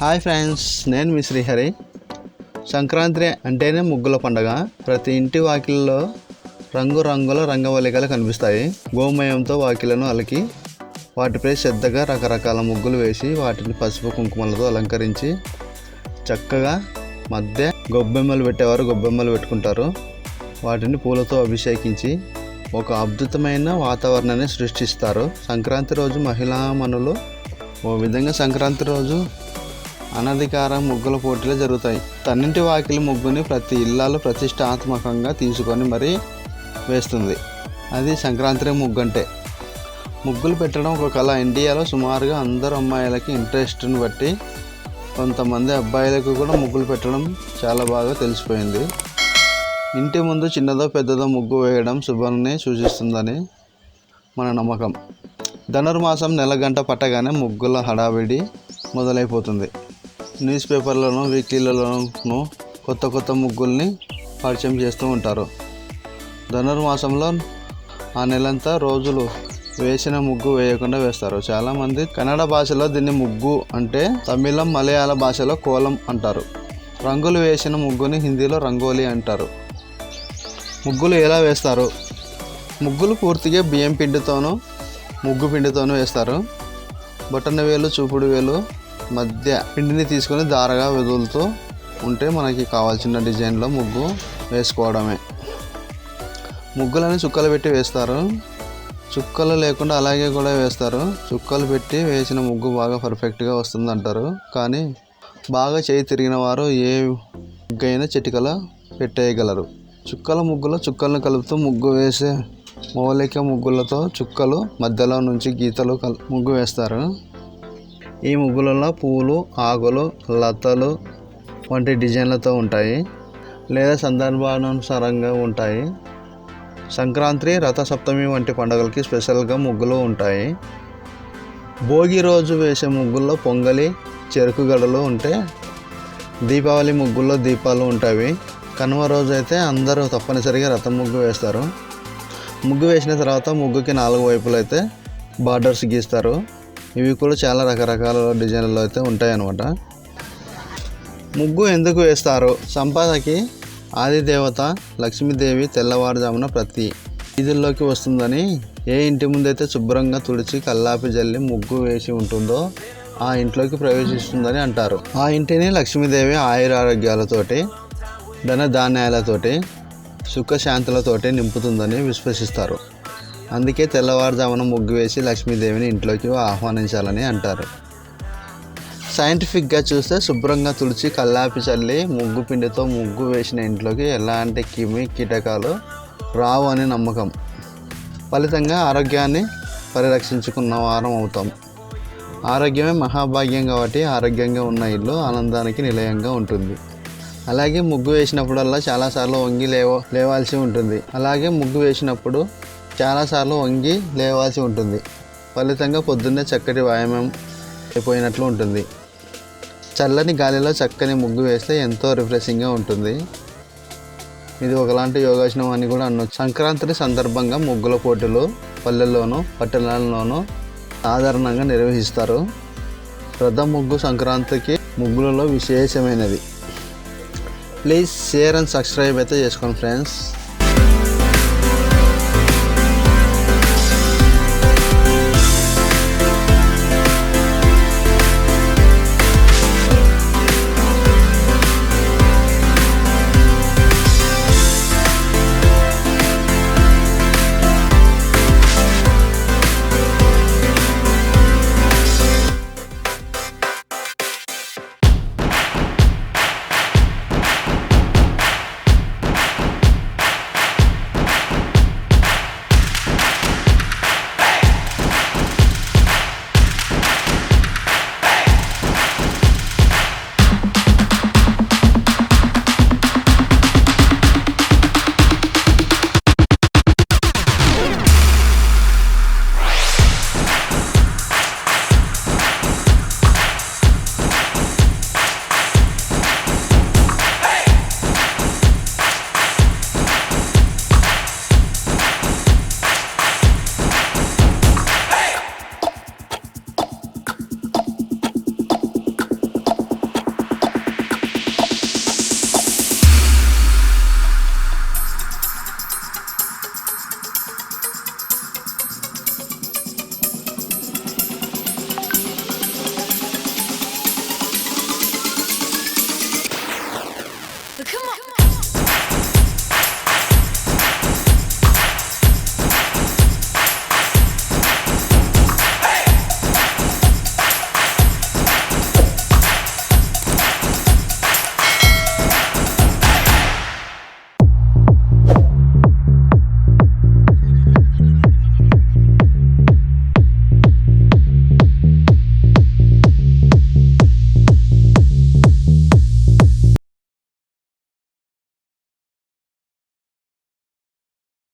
Hi friends నేను మీ శ్రీహరి. సంక్రాంతి అంటేనే ముగ్గుల పండగ. ప్రతి ఇంటి వాకిల్లో రంగురంగుల రంగవల్లికలు కనిపిస్తాయి. గోమయంతో వాకిలను అలికి వాటిపై శ్రద్ధగా రకరకాల ముగ్గులు వేసి వాటిని పసుపు కుంకుమలతో అలంకరించి చక్కగా మధ్య గొబ్బెమ్మలు పెట్టేవారు గొబ్బెమ్మలు పెట్టుకుంటారు. వాటిని పూలతో అభిషేకించి ఒక అద్భుతమైన వాతావరణాన్ని సృష్టిస్తారు. సంక్రాంతి రోజు మహిళామణులు ఓ విధంగా సంక్రాంతి రోజు అనధికార ముగ్గుల పోటీలు జరుగుతాయి. తన్నింటి వాకిలి ముగ్గుని ప్రతి ఇల్లాలు ప్రతిష్టాత్మకంగా తీసుకొని మరీ వేస్తుంది. అది సంక్రాంతి ముగ్గు అంటే ముగ్గులు పెట్టడం ఒక కళ. ఇండియాలో సుమారుగా అందరు అమ్మాయిలకి ఇంట్రెస్ట్ని బట్టి కొంతమంది అబ్బాయిలకు కూడా ముగ్గులు పెట్టడం చాలా బాగా తెలిసిపోయింది. ఇంటి ముందు చిన్నదో పెద్దదో ముగ్గు వేయడం శుభాన్ని సూచిస్తుందని మన నమ్మకం. ధనుర్మాసం నెల గంట పట్టగానే ముగ్గుల హడావిడి మొదలైపోతుంది. న్యూస్ పేపర్లను వీక్లీలలోను కొత్త కొత్త ముగ్గుల్ని పరిచయం చేస్తూ ఉంటారు. ధనుర్మాసంలో ఆ నెలంతా రోజులు వేసిన ముగ్గు వేయకుండా వేస్తారు. చాలామంది కన్నడ భాషలో దీన్ని ముగ్గు అంటే తమిళం మలయాళ భాషలో కోలం అంటారు. రంగులు వేసిన ముగ్గుని హిందీలో రంగోలీ అంటారు. ముగ్గులు ఎలా వేస్తారు? ముగ్గులు పూర్తిగా బియ్యం పిండితోనూ ముగ్గు పిండితోనూ వేస్తారు. బటన్ వేలు చూపుడు వేలు మధ్య పిండిని తీసుకొని దారగా వెదులుతూ ఉంటే మనకి కావాల్సిన డిజైన్లో ముగ్గు వేసుకోవడమే. ముగ్గులని చుక్కలు పెట్టి వేస్తారు. చుక్కలు లేకుండా అలాగే కూడా వేస్తారు. చుక్కలు పెట్టి వేసిన ముగ్గు బాగా పర్ఫెక్ట్గా వస్తుంది అంటారు కానీ బాగా చేయి తిరిగిన వారు ఏ ముగ్గైనా చిటికల పెట్టేయగలరు. చుక్కల ముగ్గులో చుక్కలను కలుపుతూ ముగ్గు వేసే మౌలిక ముగ్గులతో చుక్కలు మధ్యలో నుంచి గీతలు కల్ ముగ్గు వేస్తారు. ఈ ముగ్గులలో పూలు ఆకులు లతలు వంటి డిజైన్లతో ఉంటాయి. లేదా సందర్భానుసారంగా ఉంటాయి. సంక్రాంతి రథసప్తమి వంటి పండుగలకి స్పెషల్గా ముగ్గులు ఉంటాయి. భోగి రోజు వేసే ముగ్గుల్లో పొంగలి చెరుకు గడలు ఉంటే దీపావళి ముగ్గుల్లో దీపాలు ఉంటాయి. కనుమ రోజు అయితే అందరూ తప్పనిసరిగా రథం ముగ్గు వేస్తారు. ముగ్గు వేసిన తర్వాత ముగ్గుకి నాలుగు వైపులైతే బార్డర్స్ గీస్తారు. ఇవి కూడా చాలా రకరకాల డిజైన్లలో అయితే ఉంటాయి అన్నమాట ముగ్గు ఎందుకు వేస్తారు? సంపదకి ఆదిదేవత లక్ష్మీదేవి తెల్లవారుజామున ప్రతి వీధుల్లోకి వస్తుందని ఏ ఇంటి ముందైతే శుభ్రంగా తుడిచి కల్లాపి జల్లి ముగ్గు వేసి ఉంటుందో ఆ ఇంట్లోకి ప్రవేశిస్తుందని అంటారు. ఆ ఇంటిని లక్ష్మీదేవి ఆయురారోగ్యాలతోటి ధన ధాన్యాలతోటి సుఖశాంతులతోటి నింపుతుందని విశ్వసిస్తారు. అందుకే తెల్లవారుజామున ముగ్గు వేసి లక్ష్మీదేవిని ఇంట్లోకి ఆహ్వానించాలని అంటారు. సైంటిఫిక్గా చూస్తే శుభ్రంగా తుడిచి కల్లాపి చల్లి ముగ్గు పిండితో ముగ్గు వేసిన ఇంట్లోకి ఎలాంటి కిమి కీటకాలు రావు అని నమ్మకం. ఫలితంగా ఆరోగ్యాన్ని పరిరక్షించుకున్న వారం అవుతాం. ఆరోగ్యమే మహాభాగ్యం కాబట్టి ఆరోగ్యంగా ఉన్న ఇల్లు ఆనందానికి నిలయంగా ఉంటుంది. అలాగే ముగ్గు వేసినప్పుడల్లా చాలాసార్లు వంగి లేవ లేవాల్సి ఉంటుంది. అలాగే ముగ్గు వేసినప్పుడు చాలాసార్లు వంగి లేవాల్సి ఉంటుంది. ఫలితంగా పొద్దున్నే చక్కటి వ్యాయామం అయిపోయినట్లు ఉంటుంది. చల్లని గాలిలో చక్కని ముగ్గు వేస్తే ఎంతో రిఫ్రెషింగ్గా ఉంటుంది. ఇది ఒకలాంటి యోగాసనం అని కూడా అనొచ్చు. సంక్రాంతి సందర్భంగా ముగ్గుల పోటీలు పల్లెల్లోనూ పట్టణాల్లోనూ సాధారణంగా నిర్వహిస్తారు. రథం ముగ్గు సంక్రాంతికి ముగ్గులలో విశేషమైనది. ప్లీజ్ షేర్ అండ్ సబ్స్క్రైబ్ అయితే చేసుకోండి ఫ్రెండ్స్.